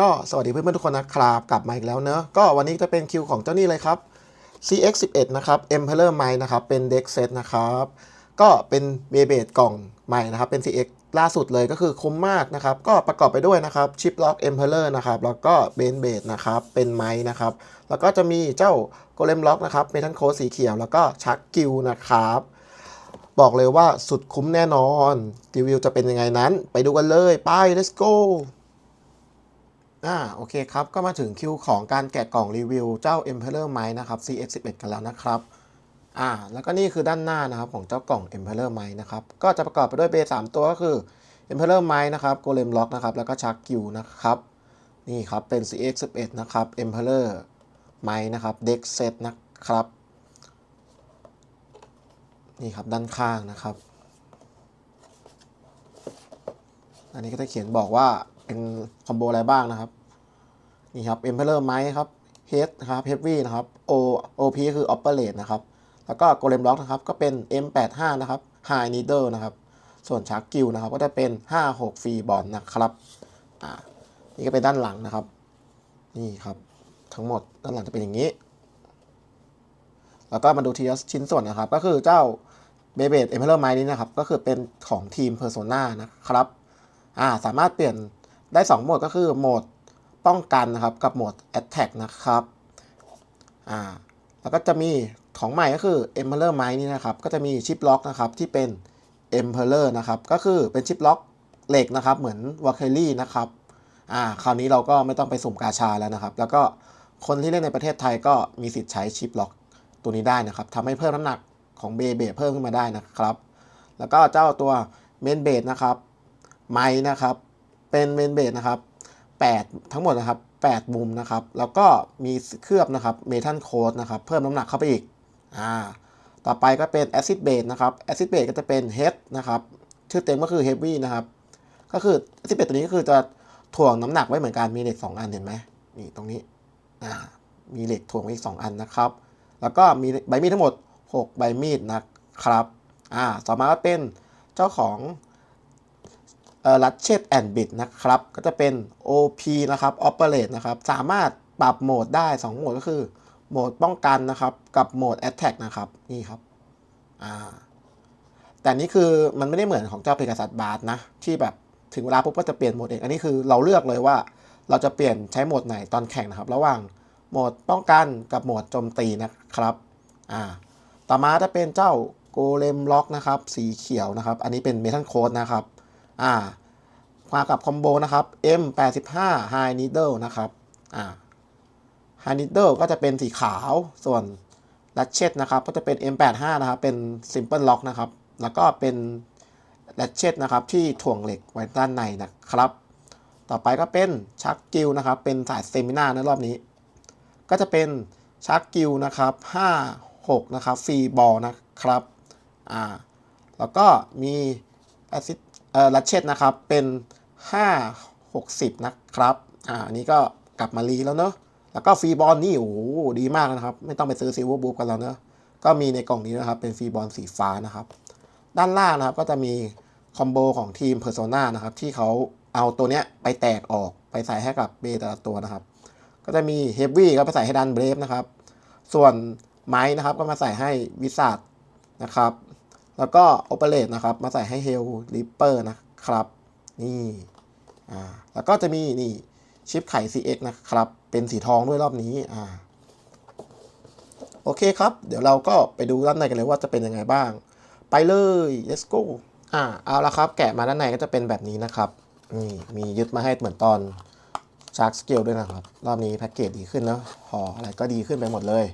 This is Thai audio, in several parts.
ก็สวัสดีเพื่อนๆทุกคนนะครับกลับมาอีกแล้วเนอะก็วันนี้จะเป็นคิวของเจ้านี่เลยครับ CX11 นะครับ Emperor m i นะครับ เป็นเด็กเซตนะครับ ก็เป็นเบเบดกล่องใหม่นะครับ เป็น CX ล่าสุดเลยก็คือคุ้มมากนะครับ ก็ประกอบไปด้วยนะครับชิปล็อก Emperor นะครับแล้วก็เบนเบดนะครับเป็นไม้นะครับ แล้วก็จะมีเจ้าโกเลมล็อกนะครับเมทัลโคสีเขียว แล้วก็ชักกิวนะครับ บอกเลยว่าสุดคุ้มแน่นอนรีวิวจะเป็นยังไงนั้น ไปดูกันเลย ไป let's go อ่าโอเคครับ ก็มาถึงคิวของการแกะกล่องรีวิวเจ้า Emperor m i นะครับ CX11 กันแล้วนะครับอ่าแล้วก็นี่คือด้านหน้านะครับของเจ้ากล่อง Emperor m i นะครับก็จะประกอบไปด้วยเบส3ตัวก็คือ Emperor m i นะครับ Golem Lock นะครับแล้วก็ชักกิวนะครับนี่ครับเป็น CX11 นะครับ Emperor m i นะครับ Deck Set นะครับนี่ครับด้านข้างนะครับ อันนี้ก็จะเขียนบอกว่า เป็นคอมโบอะไรบ้างนะครับ นี่ครับ Emperor ไม้ครับ Head ครับ Heavy นะครับ O OP คือ Operate นะครับ แล้วก็ Golem Lock นะครับ ก็เป็น M85 นะครับ High Needle นะครับ ส่วน Shark Gill นะครับ ก็จะเป็น 56 Free b o n นะครับ อ่า นี่ก็เป็นด้านหลังนะครับ นี่ครับ ทั้งหมดด้านหลังจะเป็นอย่างนี้ แล้วก็มาดูทีละชิ้นส่วนนะครับ ก็คือเจ้าเบเบดเอเมอร์ไมนี้นะครับ ก็คือเป็นของทีม Persona นะครับ อ่า สามารถเปลี่ยน ได้ 2 โหมดก็คือโหมดป้องกันนะครับกับโหมด Attack นะครับอ่าแล้วก็จะมีของใหม่ก็คือ Emperor m i นี่นะครับก็จะมีชิปล็อกนะครับที่เป็น Emperor นะครับก็คือเป็นชิปล็อกเหล็กนะครับเหมือน w a k e r y นะครับอ่าคราวนี้เราก็ไม่ต้องไปสุ่มกาชาแล้วนะครับ แล้วก็คนที่เล่นในประเทศไทยก็มีสิทธิ์ใช้ชิปล็อกตัวนี้ได้นะครับทำให้เพิ่มน้ำหนักของเบเบเพิ่มขึ้นมาได้นะครับ แล้วก็เจ้าตัวเมนเบดนะครับไม้นะครับ เป็นเมนเบดนะครับ8 ทั้งหมดนะครับ8มุมนะครับ แล้วก็มีเคลือบนะครับเมทัลโคดนะครับ เพิ่มน้ำหนักเข้าไปอีกอ่าต่อไปก็เป็นแอซิดเบดนะครับแอซิดเบดก็จะเป็นเฮดนะครับ ชื่อเต็มก็คือเฮฟวี่นะครับ ก็คือแอซิดเบดตัวนี้ก็คือจะถ่วงน้ำหนักไว้เหมือนกันมีเหล็ก 2 อันเห็นไหมนี่ตรงนี้อ่ามีเหล็กถ่วงไว้อีก 2 อันนะครับ แล้วก็มีใบมีดทั้งหมด 6 ใบมีดนะครับอ่าต่อมาก็เป็นเจ้าของ เอ่อรัชเชตแอนบิดนะครับ ก็จะเป็น OP นะครับ Operate นะครับ สามารถปรับโหมดได้ 2 โหมดก็คือ โหมดป้องกันนะครับ กับโหมด Attack นะครับ นี่ครับ อ่า แต่นี่คือมันไม่ได้เหมือนของเจ้าเพกาซัสบาร์นะ ที่แบบถึงเวลาปุ๊บก็จะเปลี่ยนโหมดเอง อันนี้คือเราเลือกเลยว่าเราจะเปลี่ยนใช้โหมดไหนตอนแข่งนะครับ ระหว่างโหมดป้องกันกับโหมดโจมตีนะครับ อ่า ต่อมาจะเป็นเจ้าโกเลมล็อกนะครับ สีเขียวนะครับ อันนี้เป็นเมทัลโค้ดนะครับ อ่ามากับคอมโบนะครับ M85 High Needle นะครับอ่า High Needle ก็จะเป็นสีขาวส่วน Ratchet นะครับ ก็จะเป็น M85 นะครับเป็น Simple Lock นะครับ แล้วก็เป็น Ratchet นะครับ ที่ถ่วงเหล็กไว้ด้านในนะครับ ต่อไปก็เป็นชักกิลนะครับ เป็นสายเซมินาในรอบนี้ ก็จะเป็นชักกิลนะครับ 5 6 นะครับฟรีบอลนะครับอ่าแล้วก็มีแอซิด ลัชเชตนะครับเป็น 5 60 นะครับ อ่าอันนี้ก็กลับมารีแล้วเนอะ แล้วก็ฟรีบอลนี่ โอ้ดีมากนะครับ ไม่ต้องไปซื้อซิลเวอร์บูกันแล้วเนอะ ก็มีในกล่องนี้นะครับ เป็นฟรีบอลสีฟ้านะครับ ด้านล่างนะครับ ก็จะมีคอมโบของทีม Persona นะครับ ที่เขาเอาตัวเนี้ยไปแตกออก ไปใส่ให้กับเบแต่ละตัวนะครับ ก็จะมี Heavy ก็ไปใส่ให้ดันเบรฟนะครับ ส่วนไม้นะครับ ก็มาใส่ให้วิสัทนะครับ แล้วก็โอเปเรตนะครับ มาใส่ให้เฮลริปเปอร์นะครับ นี่อ่าแล้วก็จะมีนี่ชิปไข่ CX นะครับ เป็นสีทองด้วยรอบนี้อ่าโอเคครับ เดี๋ยวเราก็ไปดูด้านในกันเลยว่าจะเป็นยังไงบ้าง ไปเลย let's go อ่าเอาละครับ แกะมาด้านในก็จะเป็นแบบนี้นะครับนี่มียึดมาให้เหมือนตอน Shark Scale ด้วยนะครับ รอบนี้แพ็กเกจดีขึ้นเนะห่ออะไรก็ดีขึ้นไปหมดเลย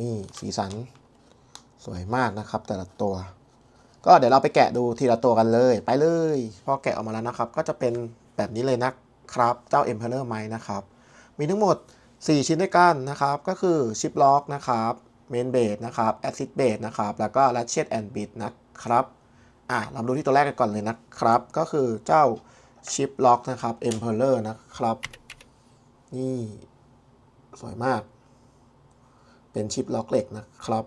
นี่สีสัน สวยมากนะครับแต่ละตัว ก็เดี๋ยวเราไปแกะดูทีละตัวกันเลย ไปเลยพอแกะออกมาแล้วนะครับ ก็จะเป็นแบบนี้เลยนะครับ เจ้า Emperor m i นะครับ มีทั้งหมด 4 ชิ้นด้วยกันนะครับ ก็คือชิปล็อกนะครับเมนเบดนะครับแอซิดเบดนะครับ แล้วก็ Ratchet and Bit นะครับ อะเราดูที่ตัวแรกกันก่อนเลยนะครับ ก็คือเจ้าชิปล็อกนะครับ Emperor นะครับ นี่ สวยมาก เป็นชิปล็อกเหล็กนะครับ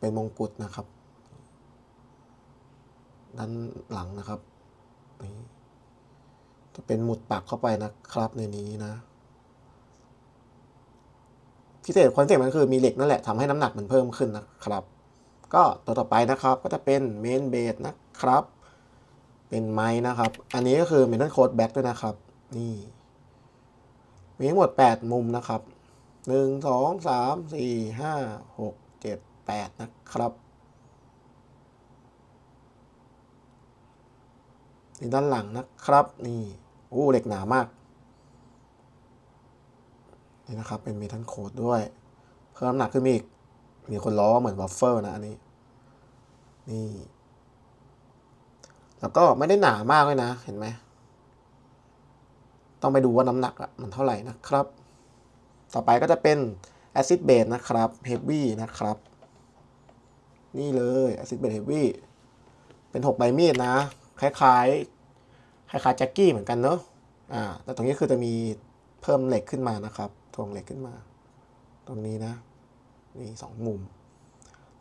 เป็นมงกุฎนะครับ ด้านหลังนะครับนี่จะเป็นหมุดปักเข้าไปนะครับในนี้นะพิเศษคอนเซ็ปต์มันคือมีเหล็กนั่นแหละทำให้น้ำหนักมันเพิ่มขึ้นนะครับ ก็ตัวต่อไปนะครับก็จะเป็นเมนเบสนะครับ เป็นไม้นะครับ อันนี้ก็คือเมทัลโค้ดแบ็กด้วยนะครับ นี่มีทั้งหมด 8 มุมนะครับ 1 2 3 4 5 6 7 8 นะครับ นี่ด้านหลังนะครับ นี่ โอ้เหล็กหนามาก นี่นะครับ เป็นเมทัลโคดด้วย เพิ่มน้ำหนักขึ้นมาอีก มีคนล้อเหมือนวัฟเฟิลนะอันนี้ นี่ แล้วก็ไม่ได้หนามากเลยนะ เห็นไหม ต้องไปดูว่าน้ำหนักอะมันเท่าไหร่นะครับ ต่อไปก็จะเป็น acid base นะครับ heavy นะครับ นี่เลย acid base heavy เป็น 6 ใบมีดนะ คล้ายๆคล้ายๆแจ็คกี้เหมือนกันเนอะอ่าแต่ตรงนี้คือจะมีเพิ่มเหล็กขึ้นมานะครับทวงเหล็กขึ้นมา ตรงนี้นะนี่สองมุม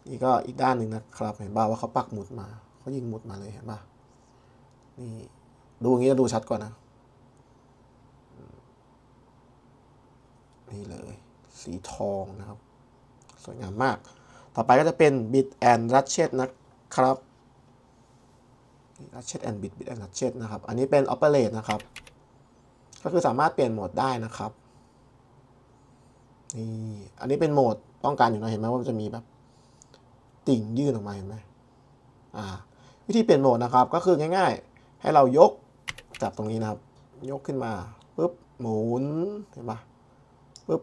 นี่ก็อีกด้านหนึ่งนะครับเห็นบ่าว่าเขาปักหมุดมาเขายิงหมุดมาเลยเห็นป่ะนี่ดูอย่างนี้จะดูชัดกว่านะนี่เลย สีทองนะครับ สวยงามมาก ต่อไปก็จะเป็น bit and ratchet นะครับ ratchet and bit bit and ratchet นะครับ อันนี้เป็น operate นะครับ ก็คือสามารถเปลี่ยนโหมดได้นะครับ นี่ อันนี้เป็นโหมดป้องกันอยู่นะเห็นไหมว่าจะมีแบบติ่งยื่นออกมาเห็นไหมอ่า วิธีเปลี่ยนโหมดนะครับ ก็คือง่าย ๆ ให้เรายกจับตรงนี้นะครับ ยกขึ้นมาปุ๊บหมุนเห็นปะปุ๊บ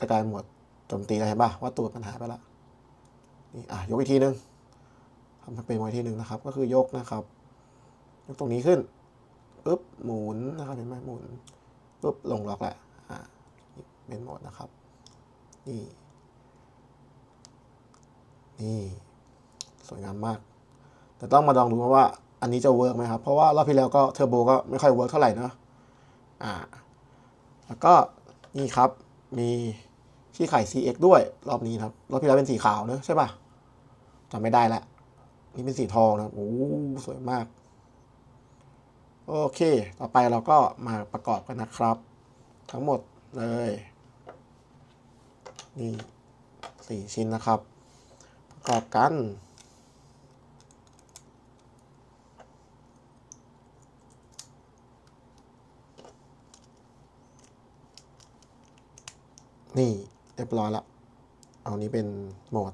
กระจายหมดโจมตีแล้วเห็นปะว่าตัวมันหายไปละนี่อะยกอีกทีนึง ทำเป็นโหมดอีกทีหนึ่งนะครับ ก็คือยกนะครับ ยกตรงนี้ขึ้นปุ๊บหมุนนะครับเห็นไหมหมุนปุ๊บลงล็อกแหละอ่าเป็นโหมดนะครับนี่นี่สวยงามมาก แต่ต้องมาลองดูว่าอันนี้จะเวิร์กไหมครับ เพราะว่ารอบที่แล้วก็เทอร์โบก็ไม่ค่อยเวิร์กเท่าไหร่เนอะอ่า แล้วก็นี่ครับ มีที่ไข่ CX ด้วยรอบนี้ครับ รอบที่แล้วเป็นสีขาวเนอะใช่ป่ะจำไม่ได้ละ นี่เป็นสีทองนะโอ้สวยมาก โอเค ต่อไปเราก็มาประกอบกันนะครับ ทั้งหมดเลย นี่สี่ชิ้นนะครับ ประกอบกันนี่เรียบร้อยละ เอานี้เป็นโหมด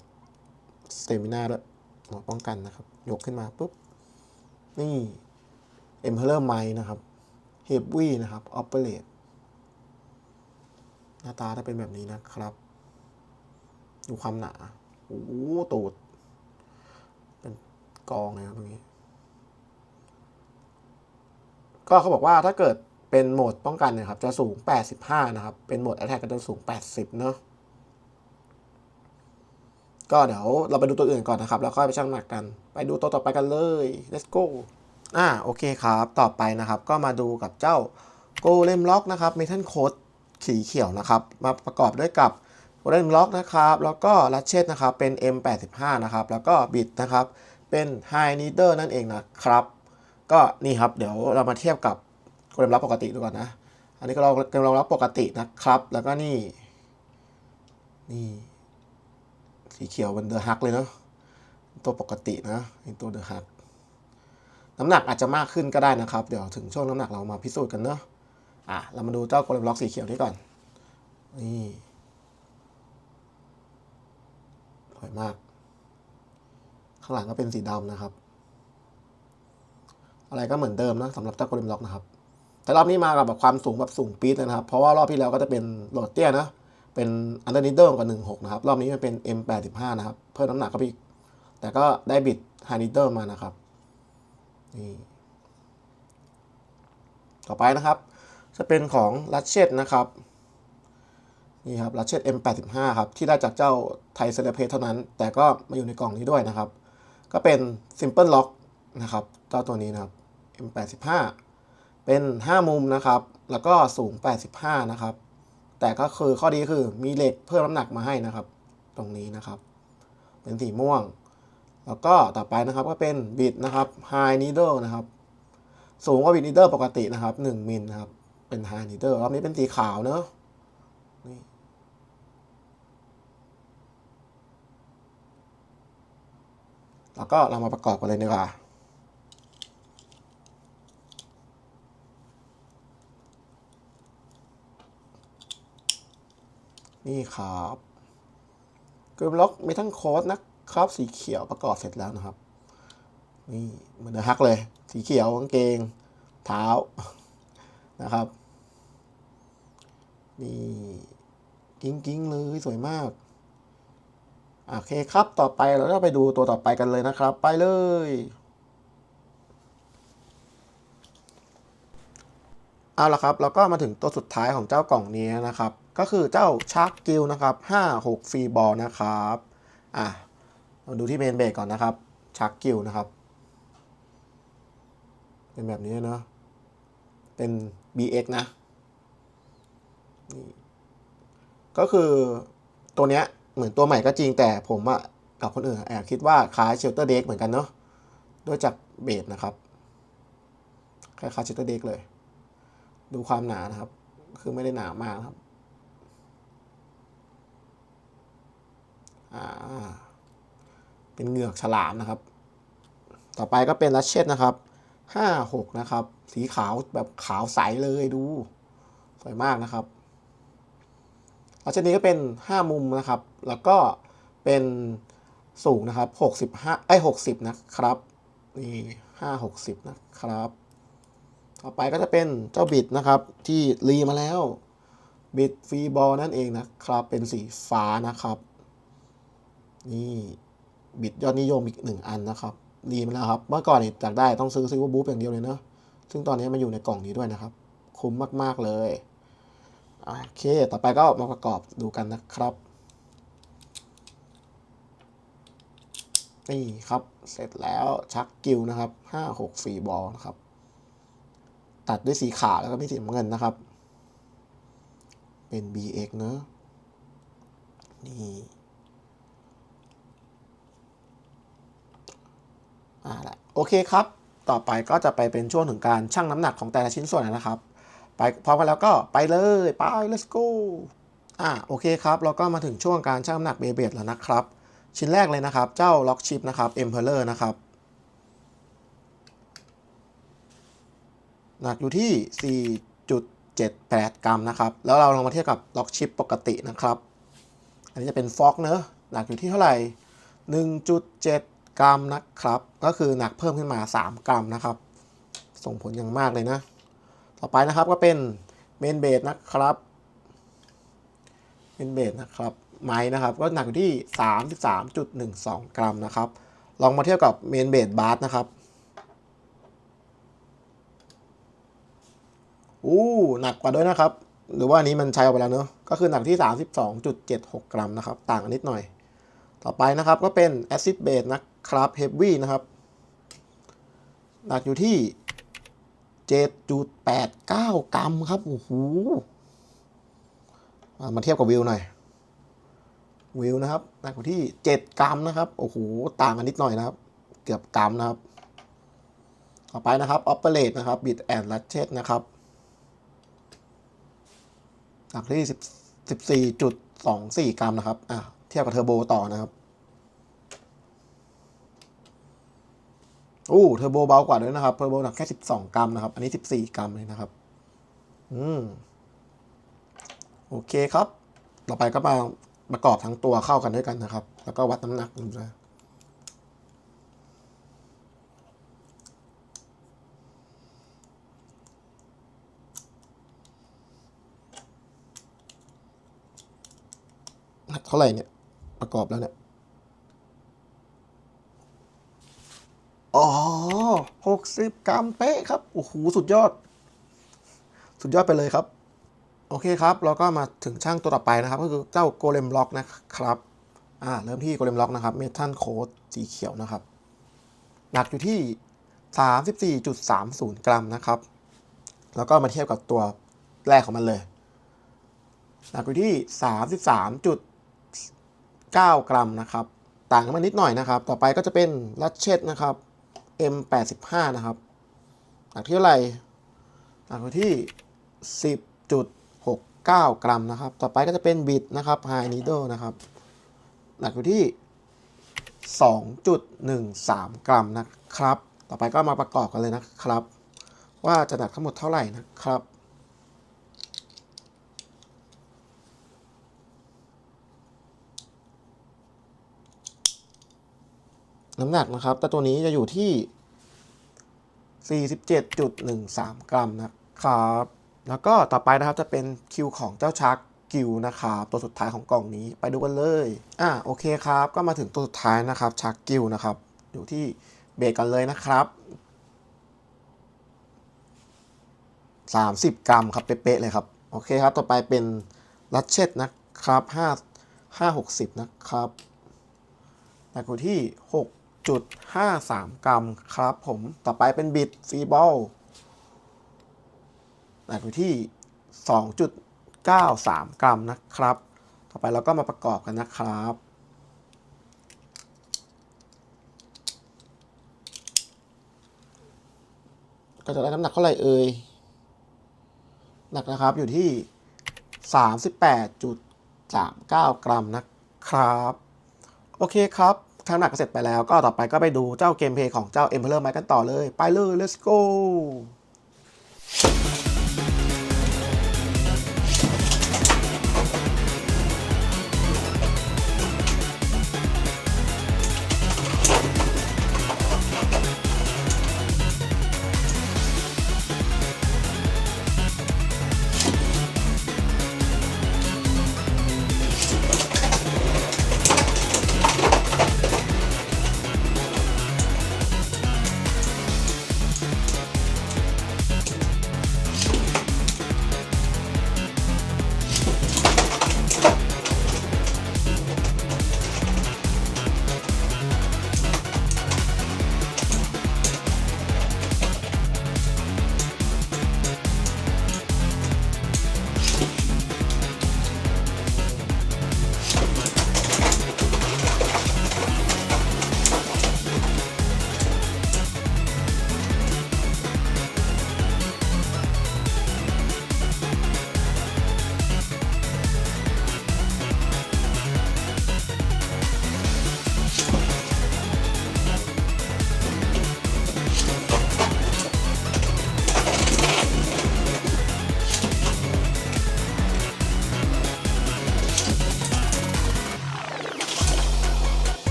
สเตมินาด้วย หมดป้องกันนะครับ ยกขึ้นมาปุ๊บ นี่ e m p e r o r m i นะครับ Heavy นะครับ Operate หน้าตาจะเป็นแบบนี้นะครับ ดูความหนา โอ้โหตูด เป็นกองเลยนะตรงนี้ ก็เขาบอกว่าถ้าเกิดเป็นโหมดป้องกันเนี่ยครับ จะสูง 85 นะครับ เป็นโหมด Attack ก็จะสูง 80 เนอะ ก็เดี๋ยวเราไปดูตัวอื่นก่อนนะครับ แล้วค่อยไปชั่งน้ำหนักกัน ไปดูตัวต่อไปกันเลย let's go อ่าโอเคครับ ต่อไปนะครับก็มาดูกับเจ้า Golem Lock นะครับ Metal Coat สีเขียวนะครับ มาประกอบด้วยกับ Golem Lock นะครับ แล้วก็ Ratchet นะครับเป็น M85 นะครับ แล้วก็ Bit นะครับ เป็น High Needle นั่นเองนะครับ ก็นี่ครับเดี๋ยวเรามาเทียบกับ Golem Lock ปกติดูก่อนนะ อันนี้ก็เรา Golem Lock ปกตินะครับ แล้วก็นี่นี่ สีเขียวเป็นเดอะฮักเลยเนาะตัวปกตินะนตัวเดอะฮักน้ำหนักอาจจะมากขึ้นก็ได้นะครับ เดี๋ยวถึงช่วงน้ำหนักเรามาพิสูจน์กันเนาะอะเรามาดูเจ้าโกลมล็อกสีเขียวนี้ก่อนนี่สวยมาก ข้างหลังก็เป็นสีดำนะครับ อะไรก็เหมือนเดิมนะสำหรับเจ้าโกลมล็อกนะครับแต่รอบนี้มากับแบบความสูงแบบสูงปี๊ดเลยนะครับ เพราะว่ารอบที่แล้วก็จะเป็นโหลดเตี้ยนะ เป็นอันเดอร์นิดเดิลกับ16 นะครับ รอบนี้มันเป็น M85 นะครับ เพิ่มน้ำหนักเข้าไปอีก แต่ก็ได้บิดไฮนิดเดิลมานะครับนี่ต่อไปนะครับ จะเป็นของลัชเชตนะครับนี่ครับลัชเชต M85 ครับที่ได้จากเจ้าไทยเซเลเพเท่านั้น แต่ก็มาอยู่ในกล่องนี้ด้วยนะครับ ก็เป็น Simple Lock นะครับเจ้าตัวนี้นะครับ M85 เป็น 5 มุมนะครับ แล้วก็สูง 85 นะครับ แต่ก็คือข้อดีคือมีเหล็กเพิ่มน้ำหนักมาให้นะครับ ตรงนี้นะครับ เป็นสีม่วง แล้วก็ต่อไปนะครับก็เป็นบิดนะครับ High Needle นะครับ สูงกว่าวินนิเดอร์ปกตินะครับ1มิลนะครับ เป็นไฮนิเดอร์รอบนี้เป็นสีขาวเนอะนี่แล้วก็เรามาประกอบกันเลยดีกว่า นี่ครับเกมล็อกมีทั้งโค้ดนะครับสีเขียวประกอบเสร็จแล้วนะครับ นี่เหมือนเดอะฮักเลย สีเขียวกางเกง เท้านะครับ นี่กิ้งกิ้งๆเลยสวยมากโอเคครับ ต่อไปเราก็ไปดูตัวต่อไปกันเลยนะครับ ไปเลย เอาละครับแล้วก็มาถึงตัวสุดท้ายของเจ้ากล่องนี้นะครับ ก็คือเจ้าชาร์กกิลนะครับ5 6ฟรีบอลนะครับอะมาดูที่เมนเบรกก่อนนะครับชาร์กกิลนะครับ เป็นแบบนี้เนาะเป็น BX นะนี่ก็คือตัวเนี้ยเหมือนตัวใหม่ก็จริงแต่ผมอะกับคนอื่นแอบคิดว่าคล้ายเชลเตอร์เด็กเหมือนกันเนาะด้วยจากเบสนะครับคล้ายๆเชลเตอร์เด็กเลย ดูความหนานะครับ คือไม่ได้หนามากนะครับ อ่า เป็นเหงือกฉลามนะครับ ต่อไปก็เป็นลัชเชตนะครับห้าหกนะครับ สีขาวแบบขาวใสเลยดู สวยมากนะครับลัชเชตนี้ก็เป็นห้ามุมนะครับ แล้วก็เป็นสูงนะครับหกสิบห้าไอ้หกสิบนะครับนี่ห้าหกสิบนะครับ ต่อไปก็จะเป็นเจ้าบิดนะครับ ที่รีมาแล้วบิดฟรีบอลนั่นเองนะครับ เป็นสีฟ้านะครับ นี่บิดยอดนิยมอีกหนึ่งอันนะครับรีมาแล้วครับ เมื่อก่อนนี่อยากได้ต้องซื้อซิลเวอร์บูฟอย่างเดียวเลยเนอะซึ่งตอนนี้มันอยู่ในกล่องนี้ด้วยนะครับ คุ้มมาก ๆ เลยโอเค ต่อไปก็มาประกอบดูกันนะครับ นี่ครับ เสร็จแล้วชักกิลนะครับห้าหกฟรีบอลนะครับ ตัดด้วยสีขาวแล้วก็มีสีเงินนะครับ เป็น BX เนอะนี่ อ่าละโอเคครับ ต่อไปก็จะไปเป็นช่วงถึงการชั่งน้ำหนักของแต่ละชิ้นส่วนนะครับ ไปพร้อมกันแล้วก็ไปเลยไป let's go อ่าโอเคครับ เราก็มาถึงช่วงการชั่งน้ำหนักเบเบดแล้วนะครับ ชิ้นแรกเลยนะครับ เจ้าล็อกชิปนะครับ Emperor นะครับ หนักอยู่ที่ 4.78 กรัมนะครับ แล้วเราลองมาเทียบกับล็อกชิปปกตินะครับ อันนี้จะเป็นฟอกเนอะหนักอยู่ที่เท่าไหร่ 1.7 กรัมนะครับ ก็คือหนักเพิ่มขึ้นมา 3 กรัมนะครับ ส่งผลอย่างมากเลยนะ ต่อไปนะครับก็เป็นเมนเบดนะครับเมนเบดนะครับไม้นะครับ ก็หนักอยู่ที่ 33.12 กรัมนะครับ ลองมาเทียบกับเมนเบดบาร์สนะครับอู้หนักกว่าด้วยนะครับ หรือว่าอันนี้มันใช้ออกไปแล้วเนอะก็คือหนักที่ 32.76 กรัมนะครับ ต่างกันนิดหน่อย ต่อไปนะครับก็เป็นแอซิดเบสนะ ครับเฮฟวี่นะครับ หนักอยู่ที่ 7.89 กรัมครับ โอ้โห มาเทียบกับวิวหน่อย วิวนะครับ หนักอยู่ที่ 7 กรัมนะครับ โอ้โห ต่างกันนิดหน่อยนะครับ เกือบกรัมนะครับ ต่อไปนะครับออปเปเรตนะครับบิดแอนด์ลัชเชตนะครับ หนักที่สิบสี่จุดสองสี่กรัมนะครับ อะ เทียบกับเทอร์โบต่อนะครับ อู้เทอร์โบเบากว่าด้วยนะครับเทอร์โบหนักแค่สิบสองกรัมนะครับ อันนี้สิบสี่กรัมเลยนะครับ อืม โอเคครับ ต่อไปก็มาประกอบทั้งตัวเข้ากันด้วยกันนะครับ แล้วก็วัดน้ำหนักดูนะหนักเท่าไหร่เนี่ย ประกอบแล้วเนี่ย 60 กรัมเป๊ะครับ โอ้โห สุดยอด สุดยอดไปเลยครับ โอเคครับ เราก็มาถึงช่างตัวต่อไปนะครับ ก็คือเจ้าโกเลมล็อกนะครับ อ่า เริ่มที่โกเลมล็อกนะครับ เมทัลโคดสีเขียวนะครับ หนักอยู่ที่ 34.30 กรัมนะครับ แล้วก็มาเทียบกับตัวแรกของมันเลย หนักอยู่ที่ 33.9 กรัมนะครับ ต่างกันมานิดหน่อยนะครับ ต่อไปก็จะเป็นลัดเช็ดนะครับ M85 นะครับ หนักเท่าไหร่หนักที่ 10.69 กรัมนะครับ ต่อไปก็จะเป็นบิดนะครับไฮนีโดนะครับ หนักอยู่ที่ 2.13 กรัมนะครับ ต่อไปก็มาประกอบกันเลยนะครับ ว่าจะหนักทั้งหมดเท่าไหร่นะครับ น้ำหนักนะครับ แต่ตัวนี้จะอยู่ที่ 47.13 กรัมนะครับ แล้วก็ต่อไปนะครับจะเป็นคิวของเจ้าชักกิวนะครับตัวสุดท้ายของกล่องนี้ไปดูกันเลย อะโอเคครับ ก็มาถึงตัวสุดท้ายนะครับชักกิวนะครับ อยู่ที่เบรกกันเลยนะครับ 30 กรัมครับเป๊ะๆเลยครับ โอเคครับ ต่อไปเป็นลัชเชตนะครับ5 5 60 นะครับหนักอยู่ที่ 6.53 กรัมครับผมต่อไปเป็นบิดฟีบอลหนักอยู่ที่ 2.93 กรัมนะครับ ต่อไปเราก็มาประกอบกันนะครับก็จะได้น้ำหนักเท่าไหร่เอ่ย หนักนะครับอยู่ที่ 38.39 กรัมนะครับ โอเคครับ ทางหนักก็เสร็จไปแล้วก็ต่อไปก็ไปดูเจ้าเกมเพย์ของเจ้า Emperor ไม้กันต่อเลย ไปเลย let's go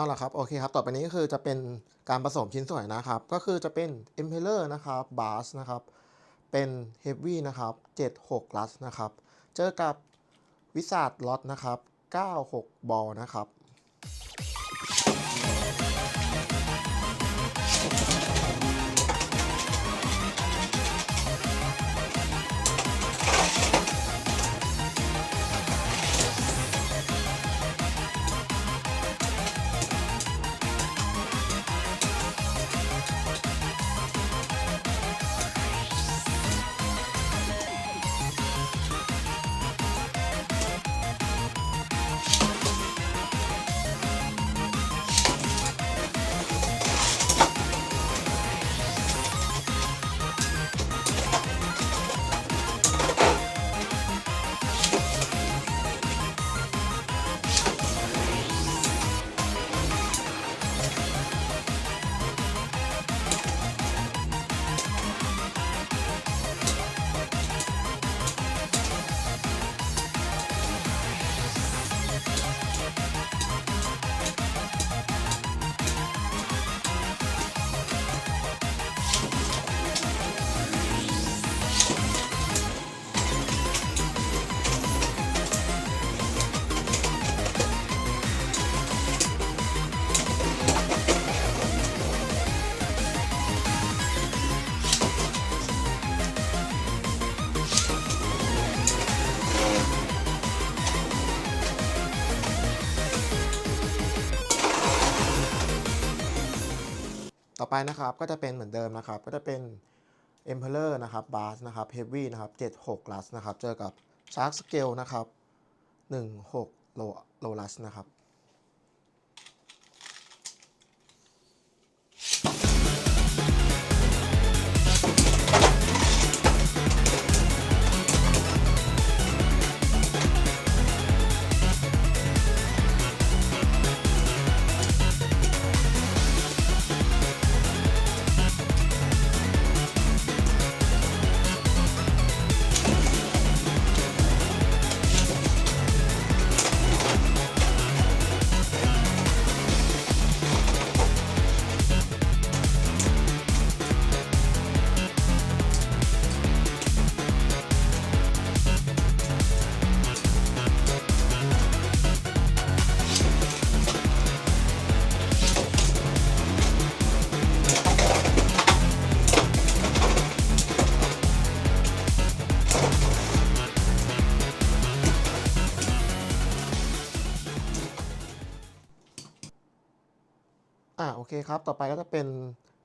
เอาล่ะครับโอเคครับต่อไปนี้ก็คือจะเป็นการผสมชิ้นส่วนนะครับ ก็คือจะเป็น Impeller นะครับ Bass นะครับ เป็น Heavy นะครับ 76 ลัสนะครับ เจอกับวิสาดล็อตนะครับ 96 บอลนะครับ ต่อไปนะครับก็จะเป็นเหมือนเดิมนะครับ ก็จะเป็น Emperor นะครับ Bass นะครับ Heavy นะครับ 76 l u s นะครับ เจอกับ Shark Scale นะครับ 16 Low Low Lust นะครับ เคครับ ต่อไปก็จะเป็น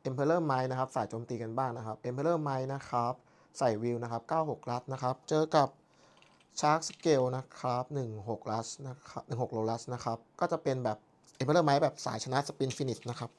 Emperor m i นะครับ สายโจมตีกันบ้างนะครับ Emperor m i นะครับ ใส่วิวนะครับ 96 ลัดนะครับ เจอกับ Shark Scale นะครับ 16 ลัดนะครับ 16 โลลัสนะครับ ก็จะเป็นแบบ Emperor m i แบบสายชนะสปินฟินิชนะครับ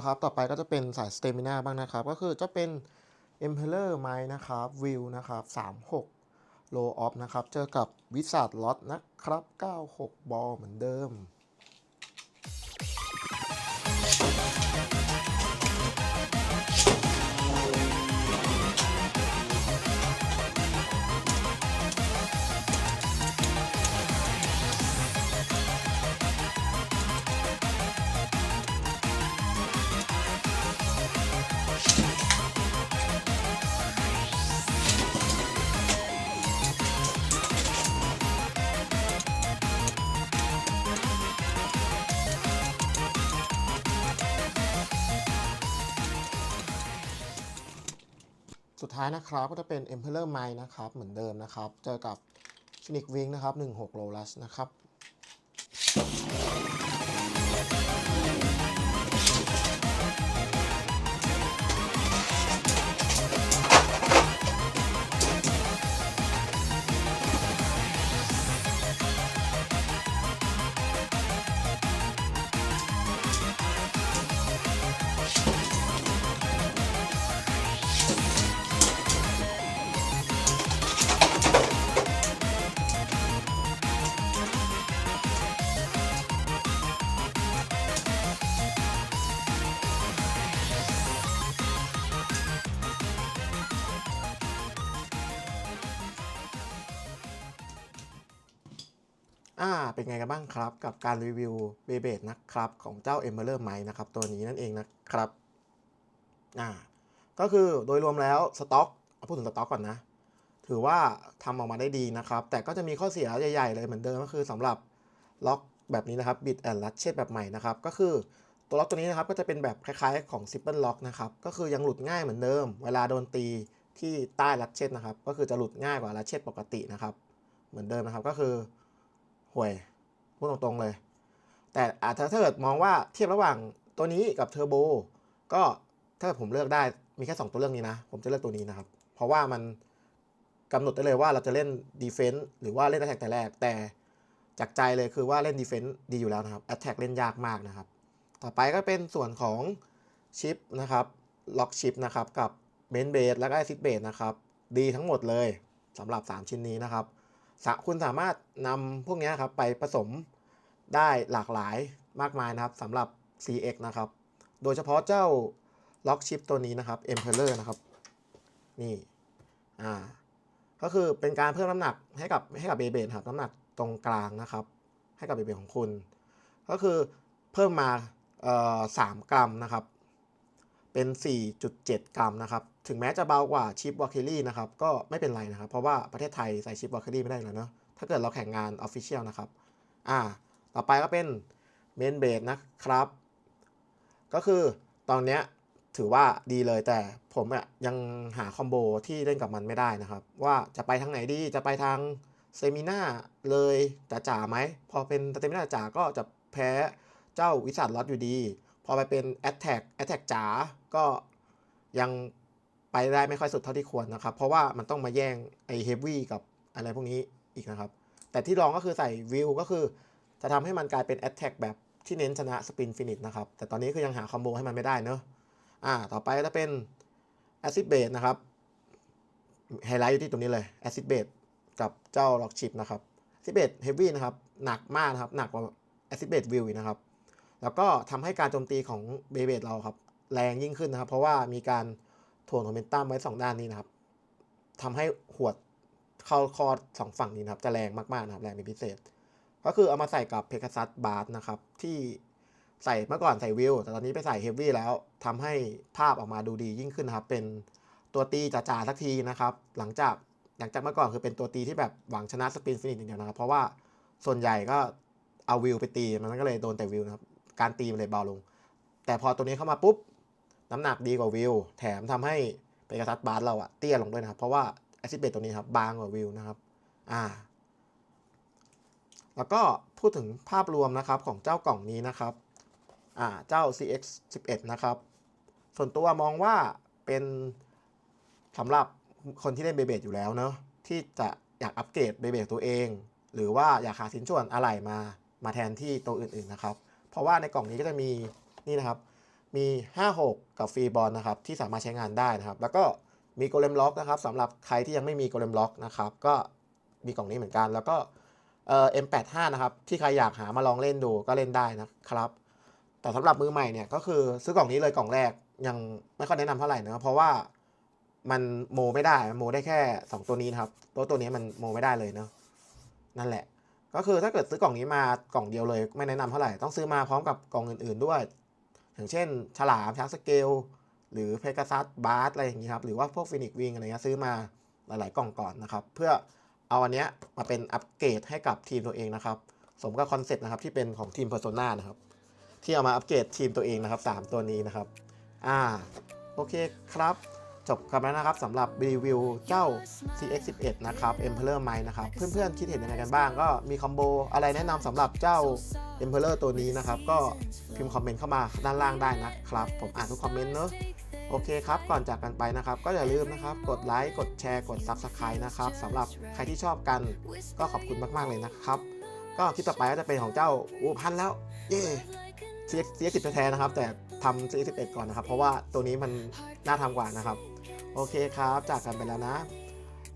นะครับ ต่อไปก็จะเป็นสายสเตมินาบ้างนะครับ ก็คือจะเป็น Emperor m i นะครับวิวนะครับ36 Low Off นะครับ เจอกับวิสัดล็อตนะครับ 96 บอลเหมือนเดิม ท้ายนะครับก็จะเป็น Emperor m i นะครับ เหมือนเดิมนะครับ เจอกับ Phoenix Wing นะครับ 16 Low Rush นะครับ เป็นไงกันบ้างครับ กับการรีวิวเบเบดนะครับของเจ้า e m e r a l m i นะครับตัวนี้นั่นเองนะครับอ่าก็คือโดยรวมแล้วสต็อกเอาพูดถึงสต็อกก่อนนะ ถือว่าทำออกมาได้ดีนะครับ แต่ก็จะมีข้อเสียใหญ่ ๆ เลยเหมือนเดิมก็คือสำหรับล็อกแบบนี้นะครับบิดแอนด์ลัดเชดแบบใหม่นะครับ ก็คือตัวล็อกตัวนี้นะครับก็จะเป็นแบบคล้ายๆของ Simple Lock นะครับก็คือยังหลุดง่ายเหมือนเดิม เวลาโดนตีที่ใต้ลัดเชดนะครับ ก็คือจะหลุดง่ายกว่าลัดเชดปกตินะครับ เหมือนเดิมนะครับก็คือ ห่วยพูดตรงๆเลย แต่อาจจะถ้าเกิดมองว่าเทียบระหว่างตัวนี้กับเทอร์โบก็ถ้าผมเลือกได้มีแค่ 2 ตัวเลือกนี้นะ ผมจะเลือกตัวนี้นะครับ เพราะว่ามันกำหนดได้เลยว่าเราจะเล่นดีเฟนต์หรือว่าเล่นแอตแทกแต่แรก แต่จากใจเลยคือว่าเล่นดีเฟน s ์ดีอยู่แล้วนะครับ Attack เล่นยากมากนะครับ ต่อไปก็เป็นส่วนของชิปนะครับล็อกชิปนะครับกับเมนเบสแล้วก็ไอซิ b เบสนะครับ ดีทั้งหมดเลยสำหรับ 3 ชิ้นนี้นะครับ คุณสามารถนำพวกนี้ครับไปผสมได้หลากหลายมากมายนะครับสำหรับ CX นะครับ โดยเฉพาะเจ้าล็อกชิปตัวนี้นะครับ Emperor นะครับ นี่ อ่า ก็คือเป็นการเพิ่มน้ำหนักให้กับให้กับเบเบครับ น้ำหนักตรงกลางนะครับ ให้กับเบเบของคุณ ก็คือเพิ่มมาเอ่อสามกรัมนะครับ เป็น 4.7 กรัมนะครับ ถึงแม้จะเบากว่าชิปวอลเคลลี่นะครับ ก็ไม่เป็นไรนะครับ เพราะว่าประเทศไทยใส่ชิปวอลเคลลี่ไม่ได้แล้วเนาะ ถ้าเกิดเราแข่งงานออฟฟิเชียลนะครับ อ่า ต่อไปก็เป็นเมนเบสนะครับ ก็คือตอนเนี้ยถือว่าดีเลยแต่ผมอะยังหาคอมโบที่เล่นกับมันไม่ได้นะครับ ว่าจะไปทางไหนดีจะไปทางเซมิน่าเลยจ๋าจ๋าไหม พอเป็นเซมิน่าจ๋าก็จะแพ้เจ้าวิสัทล็อตอยู่ดี พอไปเป็นแอตแทกแอตแทกจ๋า ก็ยังไปได้ไม่ค่อยสุดเท่าที่ควรนะครับ เพราะว่ามันต้องมาแย่งไอเฮฟวี่กับอะไรพวกนี้อีกนะครับ แต่ที่ลองก็คือใส่วิวก็คือ จะทำให้มันกลายเป็นแอตแทกแบบที่เน้นชนะสปินฟินิชนะครับ แต่ตอนนี้คือยังหาคอมโบให้มันไม่ได้เนอะอ่า ต่อไปจะเป็นแอซิดเบสนะครับไฮไลท์อยู่ที่ตรงนี้เลยแอซิดเบสกับเจ้าล็อกชิปนะครับแอซิดเบสเฮฟวี่นะครับ หนักมากนะครับ หนักกว่าแอซิดเบสวิวนะครับ แล้วก็ทำให้การโจมตีของเบเบสเราครับ แรงยิ่งขึ้นนะครับ เพราะว่ามีการถ่วงโมเมนตัมไว้สองด้านนี้นะครับทำให้หวดเข้าคอสองฝั่งนี้นะครับ จะแรงมากๆนะครับ แรงเป็นพิเศษ ก็คือเอามาใส่กับเพกซัสบาร์นะครับ ที่ใส่เมื่อก่อนใส่วิวแต่ตอนนี้ไปใส่เฮฟวี่แล้วทำให้ภาพออกมาดูดียิ่งขึ้นนะครับ เป็นตัวตีจ๋าๆสักทีนะครับ หลังจากหลังจากเมื่อก่อนคือเป็นตัวตีที่แบบหวังชนะสปินฟินิชอย่างเดียวนะครับ เพราะว่าส่วนใหญ่ก็เอาวิวไปตีมันก็เลยโดนแต่วิวนะครับ การตีมันเลยเบาลง แต่พอตัวนี้เข้ามาปุ๊บ น้ำหนักดีกว่าวิว แถมทำให้เป็นก a ซัสบาร์เราอะเตี้ยลงด้วยนะครับ เพราะว่าแอซิเบตตัวนี้ครับบางกว่าวิวนะครับ อ่า แล้วก็พูดถึงภาพรวมนะครับของเจ้ากล่องนี้นะครับ อ่า เจ้า CX 11นะครับ ส่วนตัวมองว่าเป็นสำหรับคนที่เล่นเบเบดอยู่แล้วเนอะที่จะอยากอัปเกรดเบเบดตัวเอง หรือว่าอยากหาสินส่วนอะไรมามาแทนที่ตัวอื่นๆนะครับ เพราะว่าในกล่องนี้ก็จะมีนี่นะครับ มี 56 กับฟรีบอลนะครับที่สามารถใช้งานได้นะครับ แล้วก็มีโกเลมล็อกนะครับสำหรับใครที่ยังไม่มีโกเลมล็อกนะครับก็มีกล่องนี้เหมือนกัน แล้วก็เอ่อ M85 นะครับที่ใครอยากหามาลองเล่นดูก็เล่นได้นะครับ แต่สำหรับมือใหม่เนี่ยก็คือซื้อกล่องนี้เลยกล่องแรกยังไม่ค่อยแนะนำเท่าไหร่นะเพราะว่ามันโมไม่ได้โมได้แค่ 2 ตัวนี้นะครับตัวตัวนี้มันโมไม่ได้เลยเนาะนั่นแหละ ก็คือถ้าเกิดซื้อกล่องนี้มากล่องเดียวเลย ไม่แนะนำเท่าไหร่ต้องซื้อมาพร้อมกับกล่องอื่นๆด้วย อย่างเช่น ฉลามช้างสเกล หรือเพกาซัสบาร์สอะไรอย่างนี้ครับ หรือว่าพวกฟินิกวิงอะไรเงี้ยซื้อมาหลาย ๆ กล่องก่อนนะครับ เพื่อเอาอันเนี้ยมาเป็นอัปเกรดให้กับทีมตัวเองนะครับ สมกับคอนเซ็ปต์นะครับที่เป็นของทีมเพอร์โซนานะครับ ที่เอามาอัปเกรดทีมตัวเองนะครับ 3 ตัวนี้นะครับ อ่า โอเคครับ จบกันแล้วนะครับสำหรับรีวิวเจ้า CX11 นะครับ Emperor Mine นะครับ เพื่อนๆ คิดเห็นยังไงกันบ้าง ก็มีคอมโบอะไรแนะนำสำหรับเจ้า Emperor ตัวนี้นะครับ ก็พิมพ์คอมเมนต์เข้ามาด้านล่างได้นะครับ ผมอ่านทุกคอมเมนต์เนอะโอเคครับ ก่อนจากกันไปนะครับ ก็อย่าลืมนะครับ กดไลค์ กดแชร์ กด Subscribe นะครับสำหรับใครที่ชอบกันก็ขอบคุณมากๆเลยนะครับ ก็คลิปต่อไปก็จะเป็นของเจ้าอูพันแล้ว เย้ CX CX 10แท้ๆนะครับ แต่ทำ CX 11 ก่อนนะครับ เพราะว่าตัวนี้มันน่าทำกว่านะครับ โอเคครับ จากกันไปแล้วนะ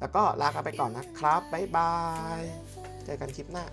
แล้วก็ลากันไปก่อนนะครับ บ๊ายบาย เจอกันคลิปหน้า